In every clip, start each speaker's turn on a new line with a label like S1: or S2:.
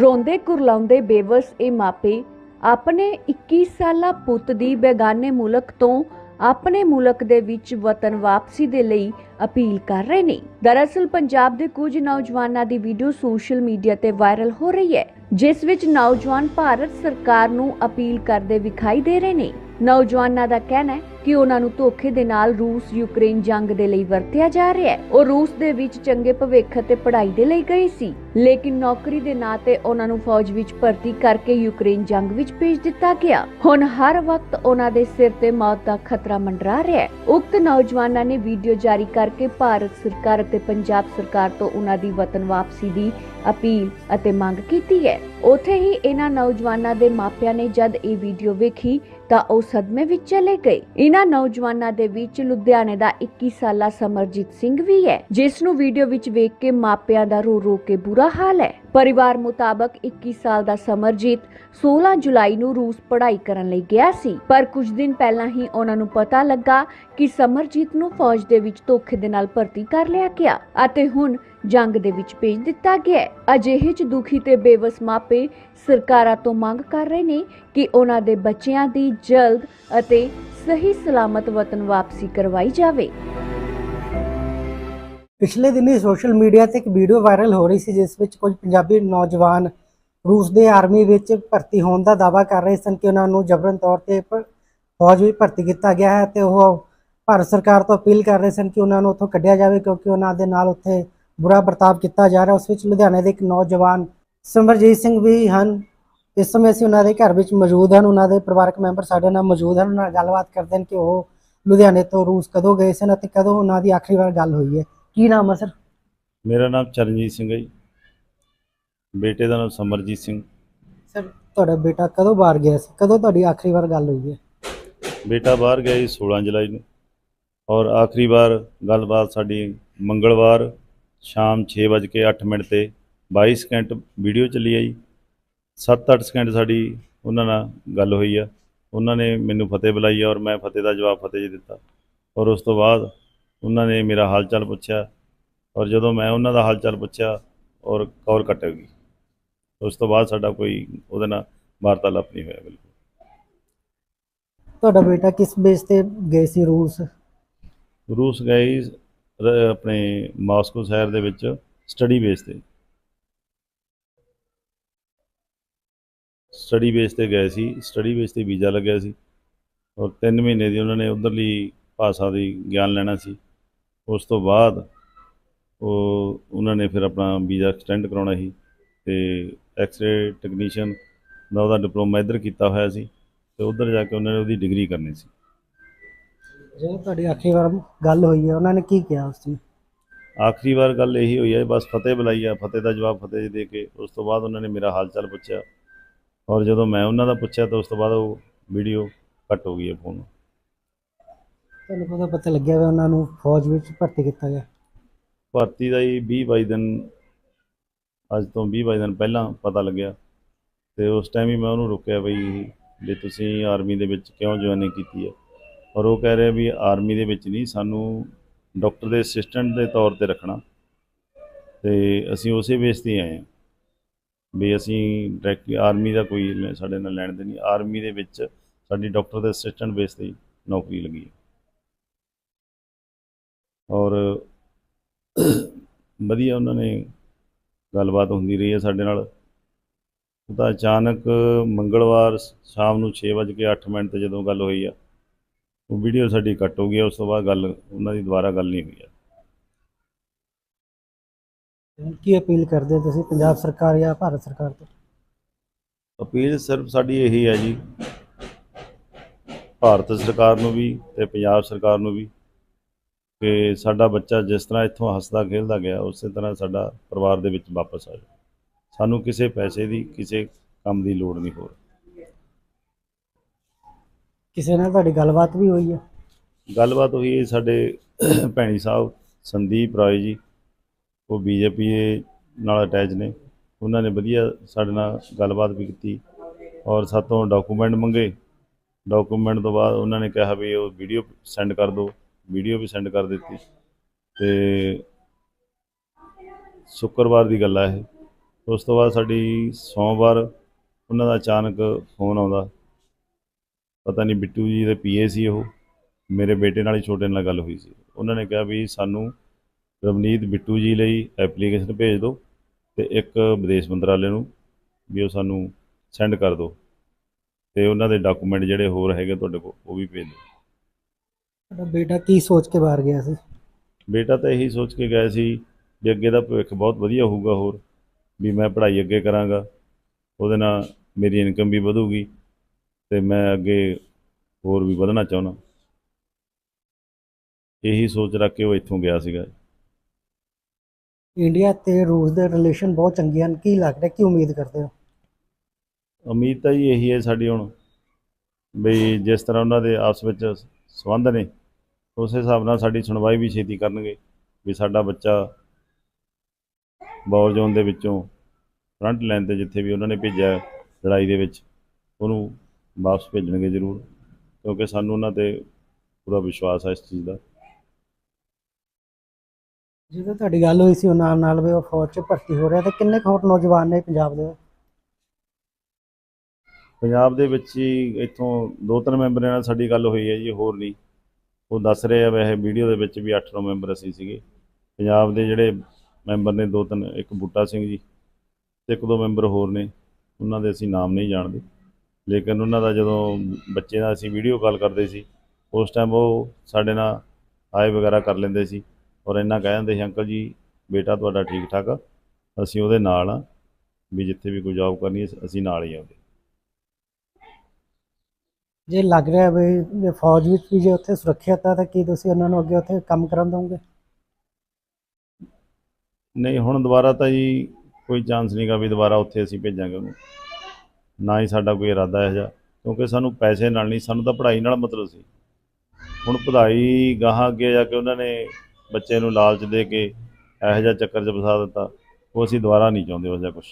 S1: ਰੋਂਦੇ ਕੁਰਲਾਉਂਦੇ ਬੇਵਸ ਇਹ ਮਾਪੇ, ਆਪਣੇ 21 ਸਾਲਾ ਪੁੱਤ ਦੀ ਬੇਗਾਨੇ ਮੁਲਕ ਤੋਂ ਆਪਣੇ ਮੁਲਕ ਦੇ ਵਿੱਚ ਵਤਨ ਵਾਪਸੀ ਦੇ ਲਈ ਅਪੀਲ ਕਰ ਰਹੇ ਨੇ। ਦਰਅਸਲ ਪੰਜਾਬ ਦੇ ਕੁਝ ਨੌਜਵਾਨਾਂ ਦੀ ਵੀਡੀਓ ਸੋਸ਼ਲ ਮੀਡੀਆ ਤੇ ਵਾਇਰਲ ਹੋ ਰਹੀ ਹੈ, ਜਿਸ ਵਿੱਚ ਨੌਜਵਾਨ ਭਾਰਤ ਸਰਕਾਰ ਨੂੰ ਅਪੀਲ ਕਰਦੇ ਵਿਖਾਈ ਦੇ ਰਹੇ ਨੇ। ਨੌਜਵਾਨਾਂ ਦਾ ਕਹਿਣਾ ਹੈ ਕਿ ਉਹਨਾਂ ਨੂੰ ਧੋਖੇ ਦੇ ਨਾਲ ਰੂਸ ਯੂਕਰੇਨ ਜੰਗ ਦੇ ਲਈ ਵਰਤਿਆ ਜਾ ਰਿਹਾ ਹੈ। ਉਹ ਰੂਸ ਦੇ ਵਿੱਚ ਚੰਗੇ ਭਵਿੱਖ ਅਤੇ ਪੜ੍ਹਾਈ ਦੇ ਲਈ ਗਏ ਸੀ, ਲੇਕਿਨ ਨੌਕਰੀ ਦੇ ਨਾਂ ਤੇ ਉਹਨਾਂ ਨੂੰ ਫੌਜ ਵਿੱਚ ਭਰਤੀ ਕਰਕੇ ਯੂਕਰੇਨ ਜੰਗ ਵਿੱਚ ਭੇਜ ਦਿੱਤਾ ਗਿਆ। ਹੁਣ ਹਰ ਵਕਤ ਉਹਨਾਂ ਦੇ ਸਿਰ ਤੇ ਮੌਤ ਦਾ ਖਤਰਾ ਮੰਡਰਾ ਰਿਹਾ ਹੈ। ਉਕਤ ਨੌਜਵਾਨਾਂ ਨੇ ਵੀਡੀਓ ਜਾਰੀ ਕਰਕੇ ਭਾਰਤ ਸਰਕਾਰ ਅਤੇ ਪੰਜਾਬ ਸਰਕਾਰ ਤੋਂ ਉਹਨਾਂ ਦੀ ਵਤਨ ਵਾਪਸੀ ਦੀ ਅਪੀਲ ਅਤੇ ਮੰਗ ਕੀਤੀ ਹੈ। ਉਥੇ ਹੀ ਇਹਨਾਂ ਨੌਜਵਾਨਾਂ ਦੇ ਮਾਪਿਆਂ ਨੇ ਜਦ ਇਹ ਵੀਡੀਓ ਵੇਖੀ ਤਾਂ ਉਹ ਸਦਮੇ ਵਿੱਚ ਚਲੇ ਗਏ। ਇਹਨਾਂ ਨੌਜਵਾਨਾਂ ਦੇ ਵਿੱਚ ਲੁਧਿਆਣੇ ਦਾ 21 ਸਾਲਾ ਸਮਰਜੀਤ ਸਿੰਘ ਵੀ ਹੈ, ਜਿਸ ਨੂੰ ਵੀਡੀਓ ਵਿੱਚ ਵੇਖ ਕੇ ਮਾਪਿਆਂ ਦਾ ਰੋ ਰੋ ਕੇ ਬੁਰਾ ਹਾਲ ਹੈ। ਪਰਿਵਾਰ ਮੁਤਾਬਕ 21 ਸਾਲ ਦਾ ਸਮਰਜੀਤ 16 ਜੁਲਾਈ ਨੂੰ ਰੂਸ ਪੜ੍ਹਾਈ ਕਰਨ ਲਈ ਗਿਆ ਸੀ। ਪਰ ਕੁਝ ਦਿਨ ਪਹਿਲਾਂ ਹੀ ਉਹਨਾਂ ਨੂੰ ਪਤਾ ਲੱਗਾ ਕਿ ਸਮਰਜੀਤ ਨੂੰ ਫੌਜ ਦੇ ਵਿੱਚ ਧੋਖੇ ਦੇ ਨਾਲ ਭਰਤੀ ਕਰ ਲਿਆ ਗਿਆ ਅਤੇ ਹੁਣ ਜੰਗ ਦੇ ਵਿੱਚ ਭੇਜ ਦਿੱਤਾ ਗਿਆ ਹੈ। ਅਜਿਹੇ ਚ ਦੁਖੀ ਤੇ ਬੇਵਸ ਮਾਪੇ ਸਰਕਾਰਾਂ ਤੋਂ ਮੰਗ ਕਰ ਰਹੇ ਨੇ ਕਿ ਉਹਨਾਂ ਦੇ ਬੱਚਿਆਂ ਦੀ ਜਲਦ ਅਤੇ ਸਹੀ ਸਲਾਮਤ ਵਤਨ ਵਾਪਸੀ ਕਰਵਾਈ ਜਾਵੇ।
S2: ਪਿਛਲੇ ਦਿਨੀ ਸੋਸ਼ਲ ਮੀਡੀਆ ਤੇ ਇੱਕ ਵੀਡੀਓ ਵਾਇਰਲ ਹੋ ਰਹੀ ਸੀ, ਜਿਸ ਵਿੱਚ ਕੁਝ ਪੰਜਾਬੀ ਨੌਜਵਾਨ ਰੂਸ ਦੇ ਆਰਮੀ ਵਿੱਚ ਭਰਤੀ ਹੋਣ ਦਾ ਦਾਅਵਾ ਕਰ ਰਹੇ ਸਨ ਕਿ ਉਹਨਾਂ ਨੂੰ ਜਬਰਨ ਤੌਰ ਤੇ ਫੌਜ ਵਿੱਚ ਭਰਤੀ ਕੀਤਾ ਗਿਆ ਹੈ ਤੇ ਉਹ ਭਾਰਤ ਸਰਕਾਰ ਤੋਂ ਅਪੀਲ ਕਰ ਰਹੇ ਸਨ ਕਿ ਉਹਨਾਂ ਨੂੰ ਉੱਥੋਂ ਕੱਢਿਆ ਜਾਵੇ, ਕਿਉਂਕਿ ਉਹਨਾਂ ਦੇ ਨਾਲ ਉੱਥੇ ਬੁਰਾ ਵਰਤਾਵ ਕੀਤਾ ਜਾ ਰਿਹਾ। ਉਸ ਵਿੱਚ ਲੁਧਿਆਣੇ ਦੇ ਇੱਕ ਨੌਜਵਾਨ ਸਿਮਰਜੀਤ ਸਿੰਘ ਵੀ ਹਨ। ਇਸ ਸਮੇਂ ਅਸੀਂ ਉਹਨਾਂ ਦੇ ਘਰ ਵਿੱਚ ਮੌਜੂਦ ਹਨ। ਉਹਨਾਂ ਦੇ ਪਰਿਵਾਰਕ ਮੈਂਬਰ ਸਾਡੇ ਨਾਲ ਮੌਜੂਦ ਹਨ। ਉਹਨਾਂ ਨਾਲ ਗੱਲਬਾਤ ਕਰਦੇ ਹਨ ਕਿ ਉਹ ਲੁਧਿਆਣੇ ਤੋਂ ਰੂਸ ਕਦੋਂ ਗਏ ਸਨ ਅਤੇ ਕਦੋਂ ਉਹਨਾਂ ਦੀ ਆਖਰੀ ਵਾਰ ਗੱਲ ਹੋਈ ਹੈ। ਕੀ ਨਾਮ ਹੈ ਸਰ?
S3: ਮੇਰਾ ਨਾਮ ਚਰਨਜੀਤ ਸਿੰਘ ਹੈ ਜੀ। ਬੇਟੇ ਦਾ ਨਾਮ ਸਮਰਜੀਤ ਸਿੰਘ।
S2: ਸਰ ਤੁਹਾਡਾ ਬੇਟਾ ਕਦੋਂ ਬਾਹਰ ਗਿਆ ਸੀ? ਕਦੋਂ ਤੁਹਾਡੀ ਆਖਰੀ ਵਾਰ ਗੱਲ ਹੋਈ ਹੈ?
S3: ਬੇਟਾ ਬਾਹਰ ਗਿਆ ਜੀ 16 ਜੁਲਾਈ ਨੂੰ। ਔਰ ਆਖਰੀ ਵਾਰ ਗੱਲਬਾਤ ਸਾਡੀ ਮੰਗਲਵਾਰ ਸ਼ਾਮ 6:08 ਮਿੰਟ ਤੇ 22 ਸਕਿੰਟ ਵੀਡੀਓ ਚੱਲੀ ਹੈ ਜੀ 7-8 ਸਕਿੰਟ ਸਾਡੀ ਉਹਨਾਂ ਨਾਲ ਗੱਲ ਹੋਈ ਆ। ਉਹਨਾਂ ਨੇ ਮੈਨੂੰ ਫਤਿਹ ਬੁਲਾਈ ਔਰ ਮੈਂ ਫਤਿਹ ਦਾ ਜਵਾਬ ਫਤਿਹ ਜੀ ਦਿੱਤਾ। ਔਰ ਉਸ ਤੋਂ ਬਾਅਦ ਉਹਨਾਂ ਨੇ ਮੇਰਾ ਹਾਲ ਚਾਲ ਪੁੱਛਿਆ ਔਰ ਜਦੋਂ ਮੈਂ ਉਹਨਾਂ ਦਾ ਹਾਲ ਚਾਲ ਪੁੱਛਿਆ ਔਰ ਕੌਲ ਕੱਟ ਗਈ। ਉਸ ਤੋਂ ਬਾਅਦ ਸਾਡਾ ਕੋਈ ਉਹਦੇ ਨਾਲ ਵਾਰਤਾਲਾਪ ਨਹੀਂ ਹੋਇਆ ਬਿਲਕੁਲ।
S2: ਤੁਹਾਡਾ ਬੇਟਾ ਕਿਸ ਬੇਸ ਤੇ ਗਏ ਸੀ ਰੂਸ?
S3: ਰੂਸ ਗਏ ਆਪਣੇ ਮਾਸਕੋ ਸ਼ਹਿਰ ਦੇ ਵਿੱਚ ਸਟੱਡੀ ਬੇਸ ਤੇ। ਸਟੱਡੀ ਬੇਸ ਤੇ ਗਏ ਸੀ। ਸਟੱਡੀ ਬੇਸ ਤੇ ਵੀਜ਼ਾ ਲੱਗਿਆ ਸੀ। ਔਰ 3 ਮਹੀਨੇ ਦੀ ਉਹਨਾਂ ਨੇ ਉਧਰਲੀ ਭਾਸ਼ਾ ਦੀ ਗਿਆਨ ਲੈਣਾ ਸੀ। ਉਸ ਤੋਂ ਬਾਅਦ ਉਹ, ਉਹਨਾਂ ਨੇ ਫਿਰ ਆਪਣਾ ਵੀਜ਼ਾ ਐਕਸਟੈਂਡ ਕਰਾਉਣਾ ਸੀ ਤੇ ਐਕਸਰੇ ਟੈਕਨੀਸ਼ੀਅਨ ਦਾ ਉਹਦਾ ਡਿਪਲੋਮਾ ਇੱਧਰ ਕੀਤਾ ਹੋਇਆ ਸੀ ਤੇ ਉੱਧਰ ਜਾ ਕੇ ਉਹਨਾਂ ਨੇ ਉਹਦੀ ਡਿਗਰੀ ਕਰਨੀ ਸੀ।
S2: ਜਦੋਂ ਤੁਹਾਡੀ ਆਖਰੀ ਵਾਰ ਗੱਲ ਹੋਈ ਹੈ ਉਹਨਾਂ ਨੇ ਕੀ ਕਿਹਾ ਉਸ ਨੂੰ
S3: ਆਖਰੀ ਵਾਰ ਗੱਲ ਇਹੀ ਹੋਈ ਹੈ ਬਸ ਫਤਿਹ ਬੁਲਾਈ ਆ ਫਤਿਹ ਦਾ ਜਵਾਬ ਫਤਿਹ ਜੀ ਦੇ ਕੇ ਉਸ ਤੋਂ ਬਾਅਦ ਉਹਨਾਂ ਨੇ ਮੇਰਾ ਹਾਲ ਚਾਲ ਪੁੱਛਿਆ। ਔਰ ਜਦੋਂ ਮੈਂ ਉਹਨਾਂ ਦਾ ਪੁੱਛਿਆ ਤਾਂ ਉਸ ਤੋਂ ਬਾਅਦ ਉਹ ਵੀਡੀਓ ਕੱਟ ਹੋ ਗਈ ਹੈ ਫੋਨ
S2: ਤੁਹਾਨੂੰ ਕਦੋਂ ਪਤਾ ਲੱਗਿਆ ਵੀ ਉਹਨਾਂ ਨੂੰ ਫੌਜ ਵਿੱਚ ਭਰਤੀ ਕੀਤਾ ਗਿਆ?
S3: ਭਰਤੀ ਦਾ ਹੀ 20 22 ਦਿਨ ਅੱਜ ਤੋਂ 20 22 ਦਿਨ ਪਹਿਲਾਂ ਪਤਾ ਲੱਗਿਆ। ਤੇ ਉਸ ਟਾਈਮ ਹੀ ਮੈਂ ਉਹਨੂੰ ਰੁਕਿਆ ਬਈ ਵੀ ਤੁਸੀਂ ਆਰਮੀ ਦੇ ਵਿੱਚ ਕਿਉਂ ਜੁਆਇਨਿੰਗ ਕੀਤੀ ਹੈ? ਔਰ ਉਹ ਕਹਿ ਰਿਹਾ ਵੀ ਆਰਮੀ ਦੇ ਵਿੱਚ ਨਹੀਂ, ਸਾਨੂੰ ਡਾਕਟਰ ਦੇ ਅਸਿਸਟੈਂਟ ਦੇ ਤੌਰ ਤੇ ਰੱਖਣਾ। ਤੇ ਅਸੀਂ ਉਸੇ ਬੇਸ ਤੇ ਹੀ ਆਏ ਹਾਂ ਵੀ ਅਸੀਂ ਡਾਇਰੈਕਟ ਆਰਮੀ ਦਾ ਕੋਈ ਸਾਡੇ ਨਾਲ ਲੈਣ ਦੇ ਨਹੀਂ। ਆਰਮੀ ਦੇ ਵਿੱਚ ਸਾਡੀ ਡਾਕਟਰ ਦੇ ਅਸਿਸਟੈਂਟ ਬੇਸ ਤੇ ਨੌਕਰੀ ਲੱਗੀ ਹੈ। ਔਰ ਵਧੀਆ ਉਹਨਾਂ ਨੇ ਗੱਲਬਾਤ ਹੁੰਦੀ ਰਹੀ ਹੈ ਸਾਡੇ ਨਾਲ। ਉਹ ਤਾਂ ਅਚਾਨਕ ਮੰਗਲਵਾਰ ਸ਼ਾਮ ਨੂੰ 6:08 ਮਿੰਟ ਤੇ ਜਦੋਂ ਗੱਲ ਹੋਈ ਆ ਉਹ ਵੀਡੀਓ ਸਾਡੀ ਕੱਟ ਹੋ ਗਈ ਉਸ ਤੋਂ ਬਾਅਦ ਗੱਲ ਉਹਨਾਂ ਦੀ ਦੁਬਾਰਾ ਗੱਲ ਨਹੀਂ ਹੋਈ ਆ
S2: ਕੀ ਅਪੀਲ ਕਰਦੇ ਹੋ ਤੁਸੀਂ ਪੰਜਾਬ ਸਰਕਾਰ ਜਾਂ ਭਾਰਤ ਸਰਕਾਰ ਤੋਂ?
S3: ਅਪੀਲ ਸਿਰਫ ਸਾਡੀ ਇਹੀ ਹੈ ਜੀ ਭਾਰਤ ਸਰਕਾਰ ਨੂੰ ਵੀ ਤੇ ਪੰਜਾਬ ਸਰਕਾਰ ਨੂੰ ਵੀ ਕਿ ਸਾਡਾ ਬੱਚਾ ਜਿਸ ਤਰ੍ਹਾਂ ਇੱਥੋਂ ਹੱਸਦਾ ਖੇਡਦਾ ਗਿਆ ਉਸੇ ਤਰ੍ਹਾਂ ਸਾਡਾ ਪਰਿਵਾਰ ਦੇ ਵਿੱਚ ਵਾਪਸ ਆ ਜਾਵੇ। ਸਾਨੂੰ ਕਿਸੇ ਪੈਸੇ ਦੀ ਕਿਸੇ ਕੰਮ ਦੀ ਲੋੜ ਨਹੀਂ ਹੋਰ।
S2: ਕਿਸੇ ਨਾਲ ਤੁਹਾਡੀ ਗੱਲਬਾਤ ਵੀ ਹੋਈ ਹੈ
S3: ਗੱਲਬਾਤ ਹੋਈ ਹੈ ਸਾਡੇ ਭੈਣੀ ਸਾਹਿਬ, ਸੰਦੀਪ ਰਾਏ ਜੀ, ਉਹ ਬੀਜੇਪੀ ਨਾਲ ਅਟੈਚ ਨੇ। ਉਹਨਾਂ ਨੇ ਵਧੀਆ ਸਾਡੇ ਨਾਲ ਗੱਲਬਾਤ ਵੀ ਕੀਤੀ ਔਰ ਸਾਤੋਂ ਡਾਕੂਮੈਂਟ ਮੰਗੇ। ਡਾਕੂਮੈਂਟ ਤੋਂ ਬਾਅਦ ਉਹਨਾਂ ਨੇ ਕਿਹਾ ਵੀ ਉਹ ਵੀਡੀਓ ਸੈਂਡ ਕਰ ਦਿਓ। ਵੀਡੀਓ ਵੀ ਸੈਂਡ ਕਰ ਦਿੱਤੀ। ਤੇ ਸ਼ੁੱਕਰਵਾਰ ਦੀ ਗੱਲ ਆ ਇਹ। ਉਸ ਤੋਂ ਬਾਅਦ ਸਾਡੀ ਸੋਮਵਾਰ ਉਹਨਾਂ ਦਾ ਅਚਾਨਕ ਫੋਨ ਆਉਂਦਾ। ਪਤਾ ਨਹੀਂ ਬਿੱਟੂ ਜੀ ਦੇ ਪੀਏ ਸੀ ਉਹ ਮੇਰੇ ਬੇਟੇ ਨਾਲ ਹੀ ਛੋਟੇ ਨਾਲ ਗੱਲ ਹੋਈ ਸੀ। ਉਹਨਾਂ ਨੇ ਕਿਹਾ ਵੀ ਸਾਨੂੰ ਰਵਨੀਤ ਬਿੱਟੂ ਜੀ ਲਈ ਐਪਲੀਕੇਸ਼ਨ ਭੇਜ ਦਿਓ ਤੇ ਇੱਕ ਵਿਦੇਸ਼ ਮੰਤਰਾਲੇ ਨੂੰ ਵੀ ਉਹ ਸਾਨੂੰ ਸੈਂਡ ਕਰ ਦਿਓ ਤੇ ਉਹਨਾਂ ਦੇ ਡਾਕੂਮੈਂਟ ਜਿਹੜੇ ਹੋਰ ਹੈਗੇ ਤੁਹਾਡੇ ਕੋਲ ਉਹ ਵੀ ਭੇਜ ਦਿਓ।
S2: ਤੁਹਾਡਾ ਬੇਟਾ ਕੀ ਸੋਚ ਕੇ ਬਾਹਰ ਗਿਆ ਸੀ?
S3: ਬੇਟਾ ਤਾਂ ਇਹੀ ਸੋਚ ਕੇ ਗਿਆ ਸੀ ਵੀ ਅੱਗੇ ਦਾ ਭਵਿੱਖ ਬਹੁਤ ਵਧੀਆ ਹੋਊਗਾ ਹੋਰ ਵੀ ਮੈਂ ਪੜ੍ਹਾਈ ਅੱਗੇ ਕਰਾਂਗਾ ਉਹਦੇ ਨਾਲ ਮੇਰੀ ਇਨਕਮ ਵੀ ਵਧੂਗੀ। ਤੇ ਮੈਂ ਅੱਗੇ ਹੋਰ ਵੀ ਵਧਣਾ ਚਾਹੁੰਦਾ। ਇਹੀ ਸੋਚ ਰੱਖ ਕੇ ਉਹ ਇੱਥੋਂ ਗਿਆ ਸੀਗਾ।
S2: ਇੰਡੀਆ ਤੇ ਰੂਸ ਦੇ ਰਿਲੇਸ਼ਨ ਬਹੁਤ ਚੰਗੇ ਹਨ। ਕੀ ਲੱਗ ਰਿਹਾ ਕੀ ਉਮੀਦ ਕਰਦੇ ਹੋ?
S3: ਉਮੀਦ ਤਾਂ ਜੀ ਇਹੀ ਹੈ ਸਾਡੀ ਹੁਣ ਵੀ ਜਿਸ ਤਰ੍ਹਾਂ ਉਹਨਾਂ ਦੇ ਆਪਸ ਵਿੱਚ ਸੰਬੰਧ ਨੇ ਉਸ ਹਿਸਾਬ ਨਾਲ ਸਾਡੀ ਸੁਣਵਾਈ ਵੀ ਛੇਤੀ ਕਰਨਗੇ ਵੀ ਸਾਡਾ ਬੱਚਾ ਬੌਰ ਜ਼ੋਨ ਦੇ ਵਿੱਚੋਂ ਫਰੰਟ ਲਾਈਨ ਤੇ ਜਿੱਥੇ ਵੀ ਉਹਨਾਂ ਨੇ ਭੇਜਿਆ ਲੜਾਈ ਦੇ ਵਿੱਚ ਉਹਨੂੰ ਵਾਪਸ ਭੇਜਣਗੇ ਜ਼ਰੂਰ ਕਿਉਂਕਿ ਸਾਨੂੰ ਉਹਨਾਂ ਤੇ ਪੂਰਾ ਵਿਸ਼ਵਾਸ ਹੈ ਇਸ ਚੀਜ਼ ਦਾ।
S2: ਜਦੋਂ ਤੁਹਾਡੀ ਗੱਲ ਹੋਈ ਸੀ ਉਹਨਾਂ ਨਾਲ ਵੀ ਉਹ ਫੌਜ 'ਚ ਭਰਤੀ ਹੋ ਰਿਹਾ ਤੇ ਕਿੰਨੇ ਹੋਰ ਨੌਜਵਾਨ ਨੇ ਪੰਜਾਬ ਦੇ?
S3: ਪੰਜਾਬ ਦੇ ਵਿੱਚ ਹੀ ਇੱਥੋਂ ਦੋ ਤਿੰਨ ਮੈਂਬਰਾਂ ਨਾਲ ਸਾਡੀ ਗੱਲ ਹੋਈ ਹੈ ਜੀ ਹੋਰ ਨਹੀਂ। ਉਹ ਦੱਸ ਰਹੇ ਆ ਵੈਸੇ ਵੀਡੀਓ ਦੇ ਵਿੱਚ ਵੀ 8-9 ਮੈਂਬਰ ਅਸੀਂ ਸੀਗੇ। ਪੰਜਾਬ ਦੇ ਜਿਹੜੇ ਮੈਂਬਰ ਨੇ ਦੋ ਤਿੰਨ ਇੱਕ ਬੂਟਾ ਸਿੰਘ ਜੀ ਤੇ ਇੱਕ ਦੋ ਮੈਂਬਰ ਹੋਰ ਨੇ ਉਹਨਾਂ ਦੇ ਅਸੀਂ ਨਾਮ ਨਹੀਂ ਜਾਣਦੇ। ਲੇਕਿਨ ਉਹਨਾਂ ਦਾ ਜਦੋਂ ਬੱਚੇ ਨਾਲ ਅਸੀਂ ਵੀਡੀਓ ਕਾਲ ਕਰਦੇ ਸੀ ਉਸ ਟਾਈਮ ਉਹ ਸਾਡੇ ਨਾਲ ਆਏ ਵਗੈਰਾ ਕਰ ਲੈਂਦੇ ਸੀ ਔਰ ਇੰਨਾ ਕਹਿ ਦਿੰਦੇ ਸੀ ਅੰਕਲ ਜੀ ਬੇਟਾ ਤੁਹਾਡਾ ਠੀਕ ਠਾਕ ਅਸੀਂ ਉਹਦੇ ਨਾਲ ਆ ਵੀ ਜਿੱਥੇ ਵੀ ਕੋਈ ਜੌਬ ਕਰਨੀ ਹੈ ਅਸੀਂ ਨਾਲ ਹੀ ਆ ਉਹਦੇ।
S2: ਜੇ ਲੱਗ ਰਿਹਾ ਵੀ ਫੌਜ ਵਿੱਚ ਵੀ ਜੇ ਉੱਥੇ ਸੁਰੱਖਿਅਤ ਆ ਤਾਂ ਕੀ ਤੁਸੀਂ ਉਹਨਾਂ ਨੂੰ ਅੱਗੇ ਉੱਥੇ ਕੰਮ ਕਰਨ ਦੋਗੇ?
S3: ਨਹੀਂ ਹੁਣ ਦੁਬਾਰਾ ਤਾਂ ਜੀ ਕੋਈ ਚਾਂਸ ਨਹੀਂਗਾ ਵੀ ਦੁਬਾਰਾ ਉੱਥੇ ਅਸੀਂ ਭੇਜਾਂਗੇ ਉਹਨੂੰ। ਨਾ ਹੀ ਸਾਡਾ ਕੋਈ ਇਰਾਦਾ ਹੈ ਜਿਹਾ, ਕਿਉਂਕਿ ਸਾਨੂੰ ਪੈਸੇ ਨਾਲ ਨਹੀਂ, ਸਾਨੂੰ ਤਾਂ ਪੜ੍ਹਾਈ ਨਾਲ ਮਤਲਬ ਸੀ। ਹੁਣ ਪੜ੍ਹਾਈ ਗਾਹਾਂ ਅੱਗੇ ਜਾ ਕੇ ਉਹਨਾਂ ਨੇ ਬੱਚੇ ਨੂੰ ਲਾਲਚ ਦੇ ਕੇ ਇਹੋ ਜਿਹਾ ਚੱਕਰ 'ਚ ਫਸਾ ਦਿੱਤਾ, ਉਹ ਅਸੀਂ ਦੁਬਾਰਾ ਨਹੀਂ ਚਾਹੁੰਦੇ ਉਹ ਜਿਹਾ ਕੁਝ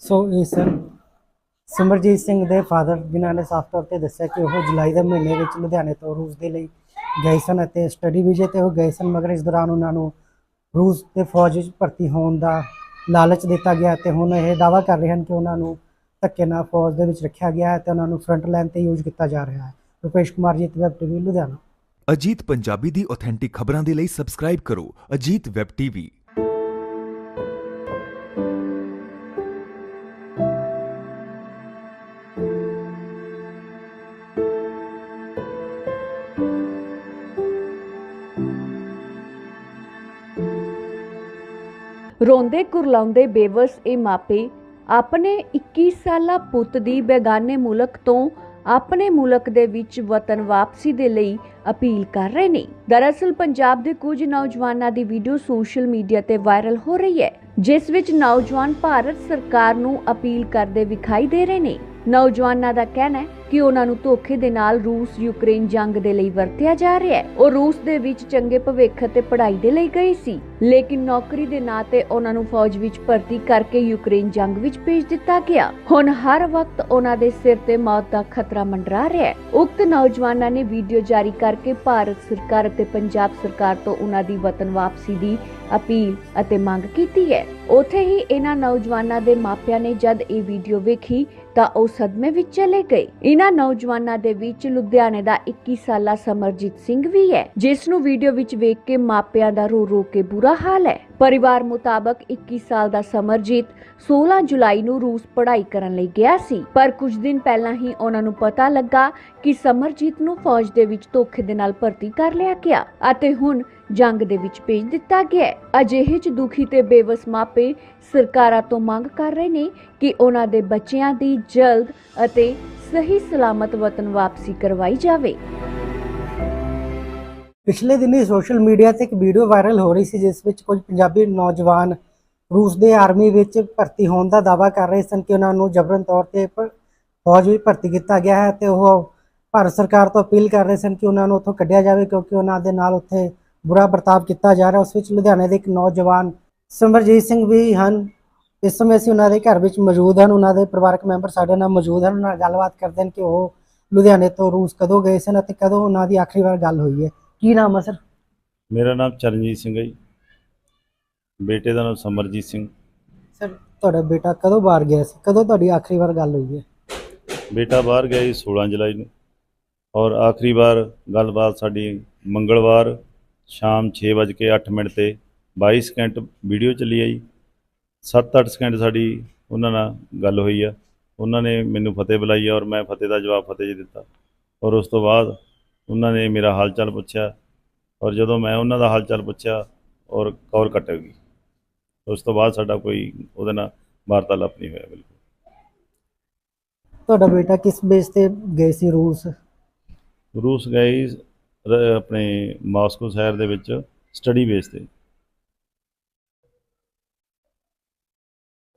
S2: ਸੋ ਇਹ ਸਨ ਸਿਮਰਜੀਤ ਸਿੰਘ ਦੇ ਫਾਦਰ, ਜਿਨ੍ਹਾਂ ਨੇ ਸਾਫ਼ ਤੌਰ ਤੇ ਦੱਸਿਆ ਕਿ ਉਹ ਜੁਲਾਈ ਦੇ ਮਹੀਨੇ ਵਿੱਚ ਲੁਧਿਆਣੇ ਤੋਂ ਰੂਸ ਦੇ ਲਈ ਗਏ ਸਨ ਅਤੇ ਸਟੱਡੀ ਵੀਜ਼ੇ ਤੇ ਉਹ ਗਏ ਸਨ, ਮਗਰ ਇਸ ਦੌਰਾਨ ਉਹਨਾਂ ਨੂੰ ਰੂਸ ਦੇ ਫੌਜ ਵਿੱਚ ਭਰਤੀ ਹੋਣ ਦਾ ਲਾਲਚ ਦਿੱਤਾ ਗਿਆ ਤੇ ਹੁਣ ਇਹ ਦਾਅਵਾ ਕਰ ਰਹੇ ਹਨ ਕਿ ਉਹਨਾਂ ਨੂੰ ਧੱਕੇ ਨਾਲ ਫੌਜ ਦੇ ਵਿੱਚ ਰੱਖਿਆ ਗਿਆ ਹੈ ਤੇ ਉਹਨਾਂ ਨੂੰ ਫਰੰਟ ਲਾਈਨ ਤੇ ਯੂਜ਼ ਕੀਤਾ ਜਾ ਰਿਹਾ ਹੈ। Rupesh Kumar ji web TV Ludhiana.
S4: Ajit Punjabi ਦੀ ਆਥੈਂਟਿਕ ਖਬਰਾਂ ਦੇ ਲਈ ਸਬਸਕ੍ਰਾਈਬ ਕਰੋ। ਅਜੀਤ ਵੈਬ ਟੀਵੀ
S1: ਰੋਂਦੇ ਕੁਰਲਾਉਂਦੇ ਬੇਵਸ ਇਹ ਮਾਪੇ, ਆਪਣੇ 21 ਸਾਲਾ ਪੁੱਤ ਦੀ ਬੇਗਾਨੇ ਮੁਲਕ ਤੋਂ ਆਪਣੇ ਮੁਲਕ ਦੇ ਵਿੱਚ ਵਤਨ ਵਾਪਸੀ ਦੇ ਲਈ ਅਪੀਲ ਕਰ ਰਹੇ ਨੇ। ਦਰਅਸਲ ਪੰਜਾਬ ਦੇ ਕੁਝ ਨੌਜਵਾਨਾਂ ਦੀ ਵੀਡੀਓ ਸੋਸ਼ਲ ਮੀਡੀਆ ਤੇ ਵਾਇਰਲ ਹੋ ਰਹੀ ਹੈ, ਜਿਸ ਵਿੱਚ ਨੌਜਵਾਨ ਭਾਰਤ ਸਰਕਾਰ ਨੂੰ ਅਪੀਲ ਕਰਦੇ ਵਿਖਾਈ ਦੇ ਰਹੇ ਨੇ। ਨੌਜਵਾਨਾਂ ਦਾ ਕਹਿਣਾ ਹੈ ਕਿ ਉਹਨਾਂ ਨੂੰ ਧੋਖੇ ਦੇ ਨਾਲ ਰੂਸ ਯੂਕਰੇਨ ਜੰਗ ਦੇ ਲਈ ਵਰਤਿਆ ਜਾ ਰਿਹਾ ਹੈ। ਉਹ ਰੂਸ ਦੇ ਵਿੱਚ ਚੰਗੇ ਭਵਿੱਖ ਤੇ ਪੜ੍ਹਾਈ ਦੇ ਲਈ ਗਏ ਸੀ, ਲੇਕਿਨ ਨੌਕਰੀ ਦੇ ਨਾਂ ਤੇ ਉਹਨਾਂ ਨੂੰ ਫੌਜ ਵਿੱਚ ਭਰਤੀ ਕਰਕੇ ਯੂਕਰੇਨ ਜੰਗ ਵਿੱਚ ਭੇਜ ਦਿੱਤਾ ਗਿਆ। ਹੁਣ ਹਰ ਵਕਤ ਉਹਨਾਂ ਦੇ ਸਿਰ ਤੇ ਮੌਤ ਦਾ ਖਤਰਾ ਮੰਡਰਾ ਰਿਹਾ ਹੈ। ਉਕਤ ਨੌਜਵਾਨਾਂ ਨੇ ਵੀਡੀਓ ਜਾਰੀ ਕਰਕੇ ਭਾਰਤ ਸਰਕਾਰ ਅਤੇ ਪੰਜਾਬ ਸਰਕਾਰ ਤੋਂ ਉਹਨਾਂ ਦੀ ਵਤਨ ਵਾਪਸੀ ਦੀ ਅਪੀਲ ਅਤੇ ਮੰਗ ਕੀਤੀ ਹੈ। ਉਥੇ ਹੀ ਇਹਨਾਂ ਨੌਜਵਾਨਾਂ ਦੇ ਮਾਪਿਆਂ ਨੇ ਜਦ ਇਹ ਵੀਡੀਓ ਵੇਖੀ ਤਾਂ ਉਹ ਸਦਮੇ ਵਿੱਚ ਚਲੇ ਗਏ। ਇਹਨਾਂ ਨੌਜਵਾਨਾਂ ਦੇ ਵਿੱਚ ਲੁਧਿਆਣੇ ਦਾ 21 ਸਾਲਾ ਸਮਰਜੀਤ ਸਿੰਘ ਵੀ ਹੈ, ਜਿਸ ਨੂੰ ਵੀਡੀਓ ਵਿੱਚ ਵੇਖ ਕੇ ਮਾਪਿਆਂ ਦਾ ਰੋ ਰੋ ਕੇ ਬੁਰਾ ਹਾਲ ਹੈ। ਪਰਿਵਾਰ ਮੁਤਾਬਕ 21 ਸਾਲ ਦਾ ਸਮਰਜੀਤ 16 ਜੁਲਾਈ ਨੂੰ ਰੂਸ ਪੜ੍ਹਾਈ ਕਰਨ ਲਈ ਗਿਆ ਸੀ। ਪਰ ਕੁਝ ਦਿਨ ਪਹਿਲਾਂ ਹੀ ਉਹਨਾਂ ਨੂੰ ਪਤਾ ਲੱਗਾ ਕਿ ਸਮਰਜੀਤ ਨੂੰ ਫੌਜ ਦੇ ਵਿੱਚ ਧੋਖੇ ਦੇ ਨਾਲ ਭਰਤੀ ਕਰ ਲਿਆ ਗਿਆ ਅਤੇ ਹੁਣ ਜੰਗ ਦੇ ਵਿੱਚ ਭੇਜ ਦਿੱਤਾ ਗਿਆ ਅਜਿਹੇ ਚ ਦੁਖੀ ਤੇ ਬੇਵਸ ਮਾਪੇ ਸਰਕਾਰਾਂ ਤੋਂ ਮੰਗ ਕਰ ਰਹੇ ਨੇ ਕਿ ਉਹਨਾਂ ਦੇ ਬੱਚਿਆਂ ਦੀ ਜਲਦ ਅਤੇ ਸਹੀ ਸਲਾਮਤ ਵਤਨ ਵਾਪਸੀ ਕਰਵਾਈ ਜਾਵੇ।
S2: ਪਿਛਲੇ ਦਿਨੀ ਸੋਸ਼ਲ ਮੀਡੀਆ ਤੇ ਇੱਕ ਵੀਡੀਓ ਵਾਇਰਲ ਹੋ ਰਹੀ ਸੀ, ਜਿਸ ਵਿੱਚ ਕੁਝ ਪੰਜਾਬੀ ਨੌਜਵਾਨ ਰੂਸ ਦੇ ਆਰਮੀ ਵਿੱਚ ਭਰਤੀ ਹੋਣ ਦਾ ਦਾਅਵਾ ਕਰ ਰਹੇ ਸਨ ਕਿ ਉਹਨਾਂ ਨੂੰ ਜਬਰਨ ਤੌਰ ਤੇ ਪ- ਫੌਜ ਵਿੱਚ ਭਰਤੀ ਕੀਤਾ ਗਿਆ ਹੈ ਤੇ ਉਹ ਭਾਰਤ ਸਰਕਾਰ ਤੋਂ ਅਪੀਲ ਕਰ ਰਹੇ ਸਨ ਕਿ ਉਹਨਾਂ ਨੂੰ ਉੱਥੋਂ ਕੱਢਿਆ ਜਾਵੇ ਕਿਉਂਕਿ ਉਹਨਾਂ ਦੇ ਨਾਲ ਉੱਥੇ ਬੁਰਾ ਵਰਤਾਵ ਕੀਤਾ ਜਾ ਰਿਹਾ। ਉਸ ਵਿੱਚ ਲੁਧਿਆਣੇ ਦੇ ਇੱਕ ਨੌਜਵਾਨ ਸਿਮਰਜੀਤ ਸਿੰਘ ਵੀ ਹਨ। ਇਸ ਸਮੇਂ ਅਸੀਂ ਉਹਨਾਂ ਦੇ ਘਰ ਵਿੱਚ ਮੌਜੂਦ ਹਨ। ਉਹਨਾਂ ਦੇ ਪਰਿਵਾਰਕ ਮੈਂਬਰ ਸਾਡੇ ਨਾਲ ਮੌਜੂਦ ਹਨ। ਉਹਨਾਂ ਨਾਲ ਗੱਲਬਾਤ ਕਰਦੇ ਹਨ ਕਿ ਉਹ ਲੁਧਿਆਣੇ ਤੋਂ ਰੂਸ ਕਦੋਂ ਗਏ ਸਨ ਅਤੇ ਕਦੋਂ ਉਹਨਾਂ ਦੀ ਆਖਰੀ ਵਾਰ ਗੱਲ ਹੋਈ ਹੈ। ਕੀ ਨਾਮ ਹੈ ਸਰ?
S3: ਮੇਰਾ ਨਾਮ ਚਰਨਜੀਤ ਸਿੰਘ ਹੈ ਜੀ। ਬੇਟੇ ਦਾ ਨਾਮ ਸਮਰਜੀਤ ਸਿੰਘ।
S2: ਸਰ ਤੁਹਾਡਾ ਬੇਟਾ ਕਦੋਂ ਬਾਹਰ ਗਿਆ ਸੀ? ਕਦੋਂ ਤੁਹਾਡੀ ਆਖਰੀ ਵਾਰ ਗੱਲ ਹੋਈ ਹੈ?
S3: ਬੇਟਾ ਬਾਹਰ ਗਿਆ ਜੀ 16 ਜੁਲਾਈ ਨੂੰ। ਔਰ ਆਖਰੀ ਵਾਰ ਗੱਲਬਾਤ ਸਾਡੀ ਮੰਗਲਵਾਰ ਸ਼ਾਮ 6:08 ਮਿੰਟ ਤੇ 22 ਸਕਿੰਟ ਵੀਡੀਓ ਚੱਲੀ ਆ ਜੀ। 7-8 ਸਕਿੰਟ ਸਾਡੀ ਉਹਨਾਂ ਨਾਲ ਗੱਲ ਹੋਈ ਆ। ਉਹਨਾਂ ਨੇ ਮੈਨੂੰ ਫਤਿਹ ਬੁਲਾਈ ਆ ਔਰ ਮੈਂ ਫਤਿਹ ਦਾ ਜਵਾਬ ਫਤਿਹ ਜੀ ਦਿੱਤਾ। ਔਰ ਉਸ ਤੋਂ ਬਾਅਦ ਉਹਨਾਂ ਨੇ ਮੇਰਾ ਹਾਲ ਚਾਲ ਪੁੱਛਿਆ ਔਰ ਜਦੋਂ ਮੈਂ ਉਹਨਾਂ ਦਾ ਹਾਲ ਚਾਲ ਪੁੱਛਿਆ ਔਰ ਕਾਲ ਕੱਟ ਗਈ ਉਸ ਤੋਂ ਬਾਅਦ ਸਾਡਾ ਕੋਈ ਉਹਦੇ ਨਾਲ ਵਾਰਤਾਲਾਪ ਨਹੀਂ ਹੋਇਆ ਬਿਲਕੁਲ।
S2: ਤੁਹਾਡਾ ਬੇਟਾ ਕਿਸ ਬੇਸ ਤੇ ਗਏ ਸੀ ਰੂਸ?
S3: ਰੂਸ ਗਏ ਆਪਣੇ ਮਾਸਕੋ ਸ਼ਹਿਰ ਦੇ ਵਿੱਚ ਸਟੱਡੀ ਬੇਸ ਤੇ।